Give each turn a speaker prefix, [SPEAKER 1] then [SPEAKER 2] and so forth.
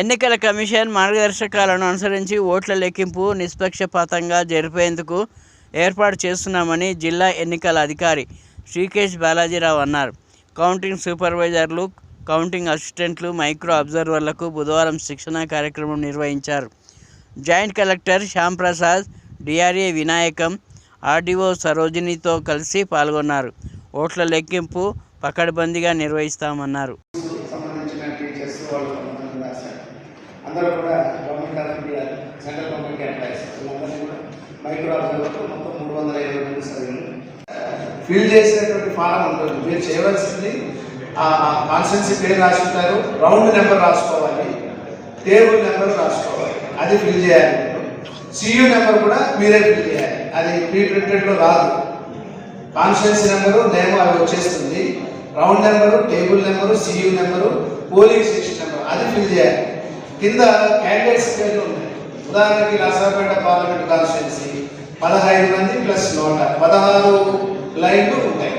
[SPEAKER 1] ఎన్నికల కమిషన్ మార్గదర్శకాలను అనుసరించి ఓట్ల లెక్కింపు నిష్పక్షపాతంగా జరిపేందుకు ఏర్పాటు చేస్తున్నామని జిల్లా ఎన్నికల అధికారి శ్రీకేష్ బాలాజీరావు అన్నారు. కౌంటింగ్ సూపర్వైజర్లు కౌంటింగ్ అసిస్టెంట్లు మైక్రో అబ్జర్వర్లకు బుధవారం శిక్షణా కార్యక్రమం నిర్వహించారు. Joint collector Shyam Prasad DRA Vinayakam RDO సరోజినితో కలిసి పాల్గొన్నారు. ఓట్ల లెక్కింపు పకడ్బందీగా నిర్వహిస్తామన్నారు.
[SPEAKER 2] సెంట్రల్ గవర్నమెంట్ ఎంప్లాయీస్ వీళ్ళందరినీ కూడా మైక్రో అబ్జర్వర్లు మొత్తం మూడు వందల ఇరవై మంది సభ్యులు ఫిల్ చేసేటువంటి ఫారం ఉంటుంది మీరు చేయవలసింది ఆ కాన్స్టెన్సీ పేరు రాసుకుంటారు రౌండ్ నెంబర్ రాసుకోవాలి. టేబుల్ నెంబర్ రాసుకోవాలి. అది ఫిల్ చేయాలి. సియు నెంబర్ కూడా మీరే ఫిల్ చేయాలి. అది ప్రీ ప్రింటెడ్లో రాదు. కాన్స్టెన్సీ నెంబరు నేమ్ అవి వచ్చేస్తుంది. Round number table number CU number polling station number అది ఫిల్ చేయాలి. కింద క్యాండిడేట్స్ పేర్లు ఉన్నాయి. ఉదాహరణకి నర్సాపేట పార్లమెంట్ కాన్స్టిట్యున్సీ పదహైదు మంది ప్లస్ నోట పదహారు లైన్లు ఉంటాయి.